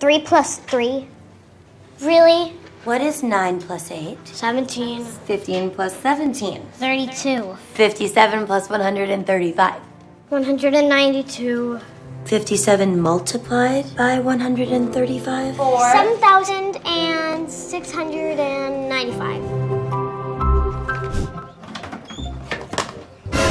3 plus 3. Really? What is 9 plus 8? 17. 15 plus 17. 32. 57 plus 135. 192. 57 multiplied by 135? 7,695.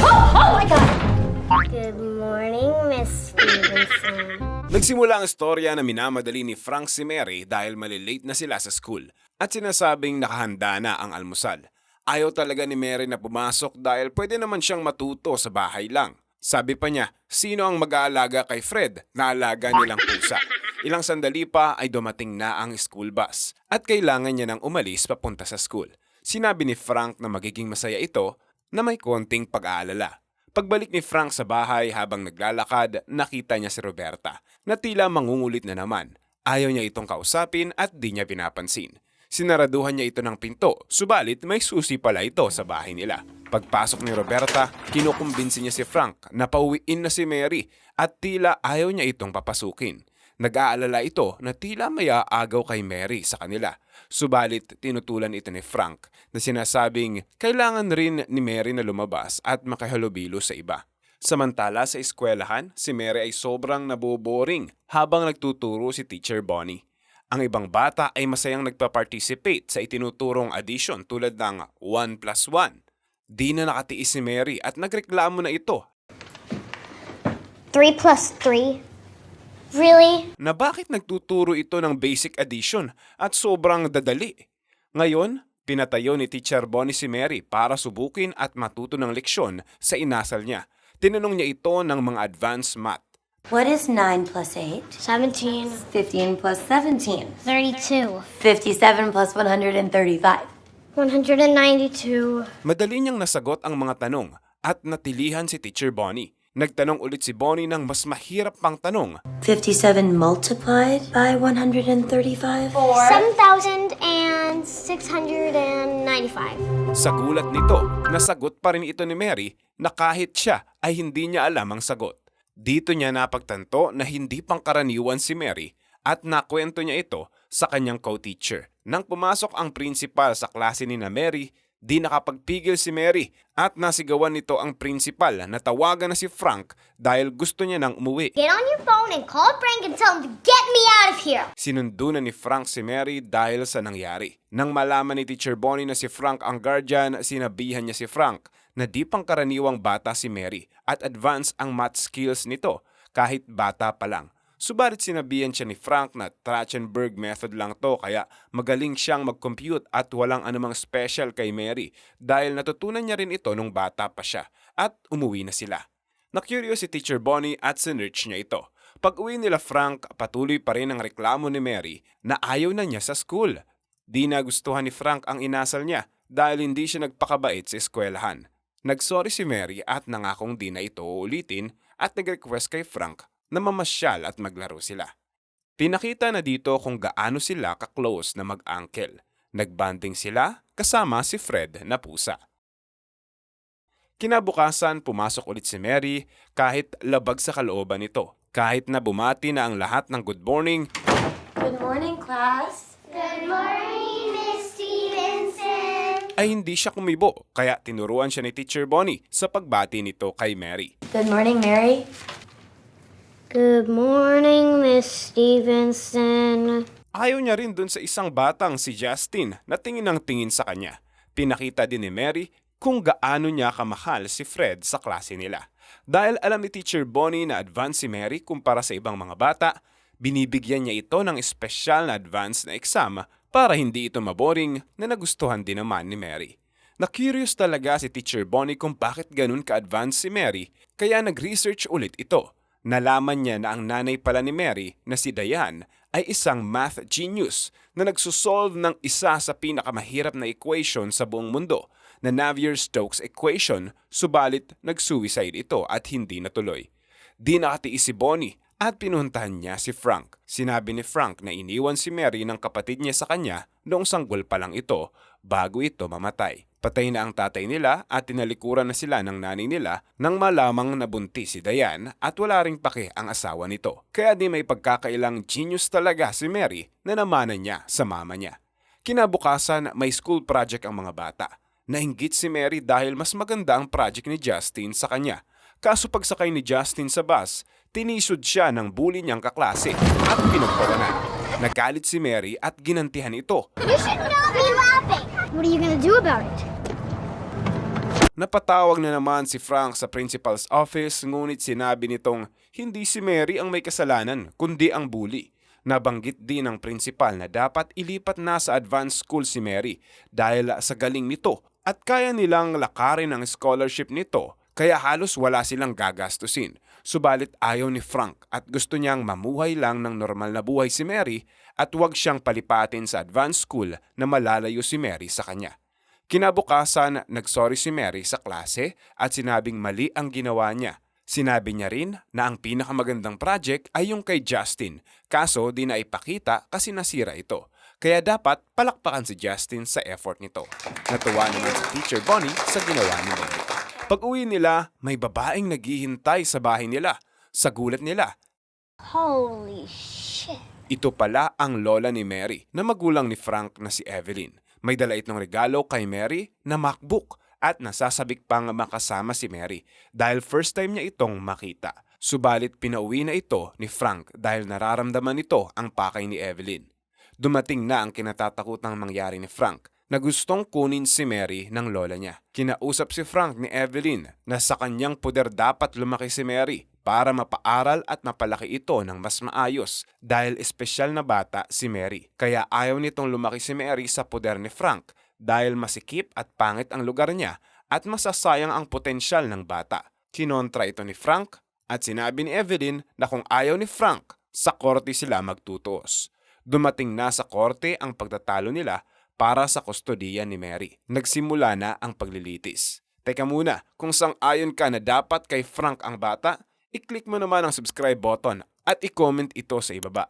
Oh, oh my God! Good morning, Miss Stevenson. Nagsimula ang istorya na minamadali ni Frank si Mary dahil malilate na sila sa school at sinasabing nakahanda na ang almusal. Ayaw talaga ni Mary na pumasok dahil pwede naman siyang matuto sa bahay lang. Sabi pa niya, sino ang mag-aalaga kay Fred na alaga nilang pusa? Ilang sandali pa ay dumating na ang school bus at kailangan niya nang umalis papunta sa school. Sinabi ni Frank na magiging masaya ito na may konting pag-aalala. Pagbalik ni Frank sa bahay habang naglalakad, nakita niya si Roberta na tila mangungulit na naman. Ayaw niya itong kausapin at di niya pinapansin. Sinaraduhan niya ito ng pinto, subalit may susi pala ito sa bahay nila. Pagpasok ni Roberta, kinukumbinsi niya si Frank na pauwiin na si Mary at tila ayaw niya itong papasukin. Nag-aalala ito na tila may aagaw kay Mary sa kanila. Subalit tinutulan ito ni Frank na sinasabing kailangan rin ni Mary na lumabas at makahalubilo sa iba. Samantala sa eskwelahan, si Mary ay sobrang naboboring habang nagtuturo si Teacher Bonnie. Ang ibang bata ay masayang nagpa-participate sa itinuturong addition tulad ng 1 plus 1. Di na nakatiis si Mary at nagreklamo na ito 3 plus 3. Really? na bakit nagtuturo ito ng basic addition at sobrang dadali. Ngayon, pinatayo ni Teacher Bonnie si Mary para subukin at matuto ng leksyon sa inasal niya. Tinanong niya ito ng mga advanced math. What is 9 plus 8? 17. 15 plus 17. 32. 57 plus 135. 192. Madali niyang nasagot ang mga tanong at natilihan si Teacher Bonnie. Nagtanong ulit si Bonnie ng mas mahirap pang tanong 57 multiplied by 135? 7,695. Sa gulat nito, nasagot pa rin ito ni Mary na kahit siya ay hindi niya alam ang sagot. Dito niya napagtanto na hindi pangkaraniwan si Mary at nakwento niya ito sa kanyang co-teacher. Nang pumasok ang principal sa klase ni na Mary, di nakapagpigil si Mary at nasigawan nito ang principal na tawagan na si Frank dahil gusto niya nang umuwi. Get on your phone and call Frank and tell him to get me out of here. Sinundo na ni Frank si Mary dahil sa nangyari. Nang malaman ni Teacher Bonnie na si Frank ang guardian, sinabihan niya si Frank na di pangkaraniwang bata si Mary at advance ang math skills nito kahit bata pa lang. Subalit sinabihan siya ni Frank na Trachtenberg method lang to kaya magaling siyang mag-compute at walang anumang special kay Mary dahil natutunan niya rin ito nung bata pa siya at umuwi na sila. Na-curious si Teacher Bonnie at sinearch niya ito. Pag uwi nila Frank, patuloy pa rin ang reklamo ni Mary na ayaw na niya sa school. Di nagustuhan ni Frank ang inasal niya dahil hindi siya nagpakabait sa eskwelahan. Nagsorry si Mary at nangakong di na ito uulitin at nag-request kay Frank na mamasyal at maglaro sila. Pinakita na dito kung gaano sila ka-close na mag-uncle. Nagbanding sila kasama si Fred na pusa. Kinabukasan, pumasok ulit si Mary kahit labag sa kalooban nito. Kahit na bumati na ang lahat ng good morning, Good morning, class. Good morning, Miss Stevenson. ay hindi siya kumibo kaya tinuruan siya ni Teacher Bonnie sa pagbati nito kay Mary. Good morning, Mary. Good morning, Miss Stevenson. Ayaw niya rin dun sa isang batang si Justin na tingin ng tingin sa kanya. Pinakita din ni Mary kung gaano niya kamahal si Fred sa klase nila. Dahil alam ni Teacher Bonnie na advance si Mary kumpara sa ibang mga bata, binibigyan niya ito ng espesyal na advance na exam para hindi ito maboring na nagustuhan din naman ni Mary. Na-curious talaga si Teacher Bonnie kung bakit ganun ka-advance si Mary kaya nag-research ulit ito. Nalaman niya na ang nanay pala ni Mary na si Diane ay isang math genius na nagsusolve ng isa sa pinakamahirap na equation sa buong mundo na Navier-Stokes equation subalit nag-suicide ito at hindi natuloy. Di nakatiis si Bonnie at pinuntahan niya si Frank. Sinabi ni Frank na iniwan si Mary ng kapatid niya sa kanya noong sanggol pa lang ito bago ito mamatay. Patay na ang tatay nila at tinalikuran na sila ng nanay nila nang malamang nabuntis si Diane at wala ring pake ang asawa nito. Kaya di may pagkakailang genius talaga si Mary na namanan niya sa mama niya. Kinabukasan, may school project ang mga bata. Nainggit si Mary dahil mas maganda ang project ni Justin sa kanya. Kaso pagsakay ni Justin sa bus, tinisod siya ng bully niyang kaklase at pinagpawanan. Nagalit si Mary at ginantihan ito You should be laughing. What are you gonna do about it? Napatawag na naman si Frank sa principal's office ngunit sinabi nitong hindi si Mary ang may kasalanan kundi ang bully. Nabanggit din ng principal na dapat ilipat na sa advanced school si Mary dahil sa galing nito at kaya nilang lakarin ang scholarship nito kaya halos wala silang gagastusin. Subalit ayaw ni Frank at gusto niyang mamuhay lang ng normal na buhay si Mary at huwag siyang palipatin sa advanced school na malalayo si Mary sa kanya. Kinabukasan, nagsorry si Mary sa klase at sinabing mali ang ginawa niya. Sinabi niya rin na ang pinakamagandang project ay yung kay Justin, kaso di na ipakita kasi nasira ito. Kaya dapat palakpakan si Justin sa effort nito. Natuwa naman si Teacher Bonnie sa ginawa ni Mary. Pag uwi nila, may babaeng naghihintay sa bahay nila. Sa gulat nila, Holy shit. Ito pala ang lola ni Mary na magulang ni Frank na si Evelyn. May dala itong regalo kay Mary na MacBook at nasasabik pang makasama si Mary dahil first time niya itong makita. Subalit pinauwi na ito ni Frank dahil nararamdaman nito ang pakay ni Evelyn. Dumating na ang kinatatakutang mangyari ni Frank na gustong kunin si Mary ng lola niya. Kinausap si Frank ni Evelyn na sa kanyang poder dapat lumaki si Mary para mapaaral at mapalaki ito ng mas maayos dahil espesyal na bata si Mary. Kaya ayaw nitong lumaki si Mary sa poder ni Frank dahil masikip at pangit ang lugar niya at masasayang ang potensyal ng bata. Kinontra ito ni Frank at sinabi ni Evelyn na kung ayaw ni Frank, sa korte sila magtutuos. Dumating na sa korte ang pagtatalo nila para sa kustodiya ni Mary. Nagsimula na ang paglilitis. Teka muna, kung sang-ayon ka na dapat kay Frank ang bata, i-click mo naman ang subscribe button at i-comment ito sa ibaba.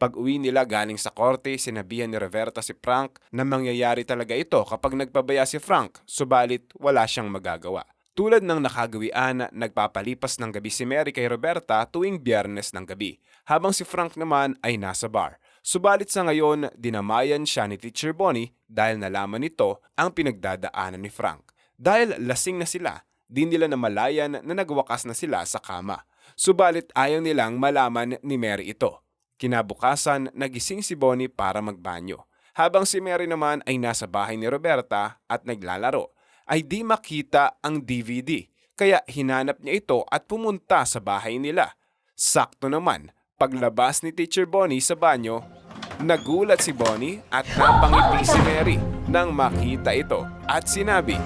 Pag uwi nila galing sa korte, sinabihan ni Roberta si Frank na mangyayari talaga ito kapag nagpabaya si Frank, subalit wala siyang magagawa. Tulad ng nakagawian, nagpapalipas ng gabi si Mary kay Roberta tuwing biyernes ng gabi, habang si Frank naman ay nasa bar. Subalit sa ngayon, dinamayan siya ni Teacher Bonnie dahil nalaman nito ang pinagdadaanan ni Frank. Dahil lasing na sila, di nila namalayan na nagwakas na sila sa kama. Subalit ayaw nilang malaman ni Mary ito. Kinabukasan, nagising si Bonnie para magbanyo. Habang si Mary naman ay nasa bahay ni Roberta at naglalaro, ay di makita ang DVD. Kaya hinanap niya ito at pumunta sa bahay nila. Sakto naman, paglabas ni Teacher Bonnie sa banyo, nagulat si Bonnie at napangiti si Mary nang makita ito at sinabi,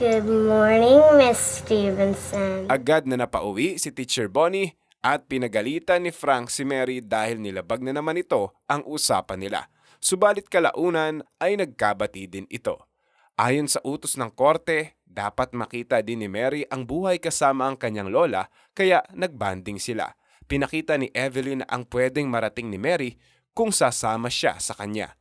Good morning, Miss Stevenson. Agad na napauwi si Teacher Bonnie at pinagalitan ni Frank si Mary dahil nilabag na naman ito ang usapan nila. Subalit kalaunan ay nagkabati din ito. Ayon sa utos ng korte, dapat makita din ni Mary ang buhay kasama ang kanyang lola kaya nagbanding sila. Pinakita ni Evelyn ang pwedeng marating ni Mary kung sasama siya sa kanya.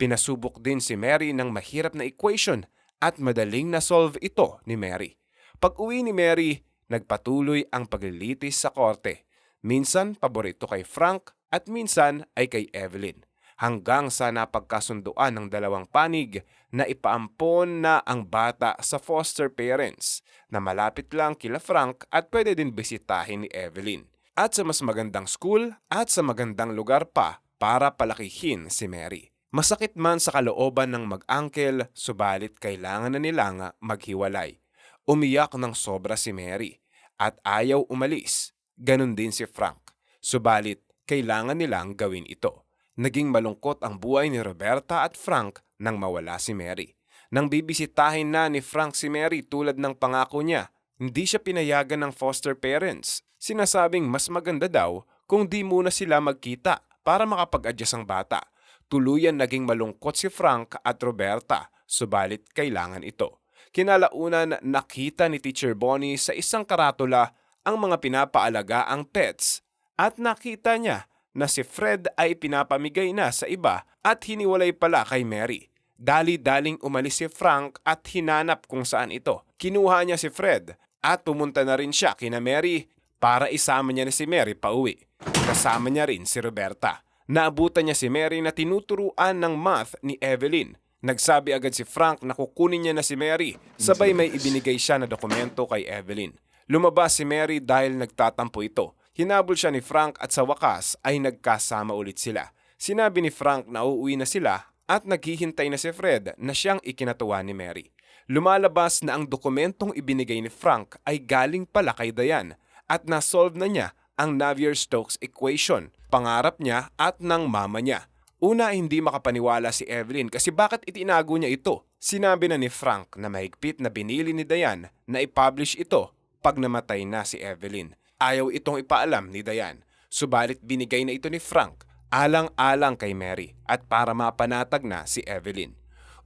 Pinasubok din si Mary ng mahirap na equation at madaling na-solve ito ni Mary. Pag uwi ni Mary, nagpatuloy ang paglilitis sa korte. Minsan paborito kay Frank at minsan ay kay Evelyn. Hanggang sa napagkasunduan ng dalawang panig na ipaampon na ang bata sa foster parents na malapit lang kila Frank at pwede din bisitahin ni Evelyn. At sa mas magandang school at sa magandang lugar pa para palakihin si Mary. Masakit man sa kalooban ng mag-angkel, subalit kailangan na nila nga maghiwalay. Umiyak ng sobra si Mary at ayaw umalis. Ganon din si Frank. Subalit, kailangan nilang gawin ito. Naging malungkot ang buhay ni Roberta at Frank nang mawala si Mary. Nang bibisitahin na ni Frank si Mary tulad ng pangako niya, hindi siya pinayagan ng foster parents. Sinasabing mas maganda daw kung di muna sila magkita para makapag-adjust ang bata. Tuluyan naging malungkot si Frank at Roberta, subalit kailangan ito. Kinalaunan nakita ni Teacher Bonnie sa isang karatula ang mga pinapaalaga ang pets at nakita niya na si Fred ay pinapamigay na sa iba at hiniwalay pala kay Mary. Dali-daling umalis si Frank at hinanap kung saan ito. Kinuha niya si Fred at pumunta na rin siya kina Mary para isama niya na si Mary pauwi. Kasama niya rin si Roberta. Naabutan niya si Mary na tinuturuan ng math ni Evelyn. Nagsabi agad si Frank na kukunin niya na si Mary, sabay may ibinigay siya na dokumento kay Evelyn. Lumabas si Mary dahil nagtatampo ito. Hinabol siya ni Frank at sa wakas ay nagkasama ulit sila. Sinabi ni Frank na uuwi na sila at naghihintay na si Fred na siyang ikinatuwa ni Mary. Lumalabas na ang dokumentong ibinigay ni Frank ay galing pala kay Diane at nasolve na niya ang Navier-Stokes equation, pangarap niya at ng mama niya. Una hindi makapaniwala si Evelyn kasi bakit itinago niya ito? Sinabi na ni Frank na mahigpit na binili ni Diane na i-publish ito pag namatay na si Evelyn. Ayaw itong ipaalam ni Diane. Subalit binigay na ito ni Frank alang-alang kay Mary at para mapanatag na si Evelyn.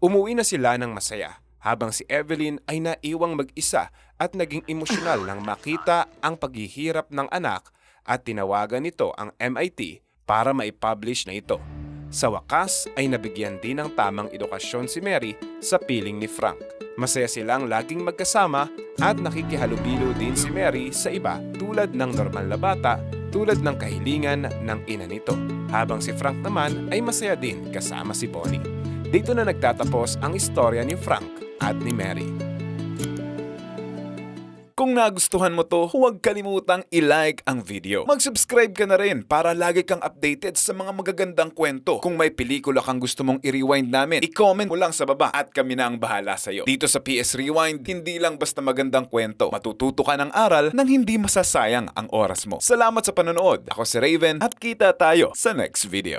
Umuwi na sila ng masaya habang si Evelyn ay naiwang mag-isa at naging emosyonal nang makita ang paghihirap ng anak at tinawagan nito ang MIT para maipublish na ito. Sa wakas ay nabigyan din ng tamang edukasyon si Mary sa piling ni Frank. Masaya silang laging magkasama at nakikihalubilo din si Mary sa iba tulad ng normal na bata tulad ng kahilingan ng ina nito. Habang si Frank naman ay masaya din kasama si Bonnie. Dito na nagtatapos ang istorya ni Frank at ni Mary. Kung nagustuhan mo to, huwag kalimutang i-like ang video. Mag-subscribe ka na rin para lagi kang updated sa mga magagandang kwento. Kung may pelikula kang gusto mong i-rewind namin, i-comment mo lang sa baba at kami na ang bahala sa'yo. Dito sa PS Rewind, hindi lang basta magandang kwento. Matututo ka ng aral nang hindi masasayang ang oras mo. Salamat sa panonood. Ako si Raven at kita tayo sa next video.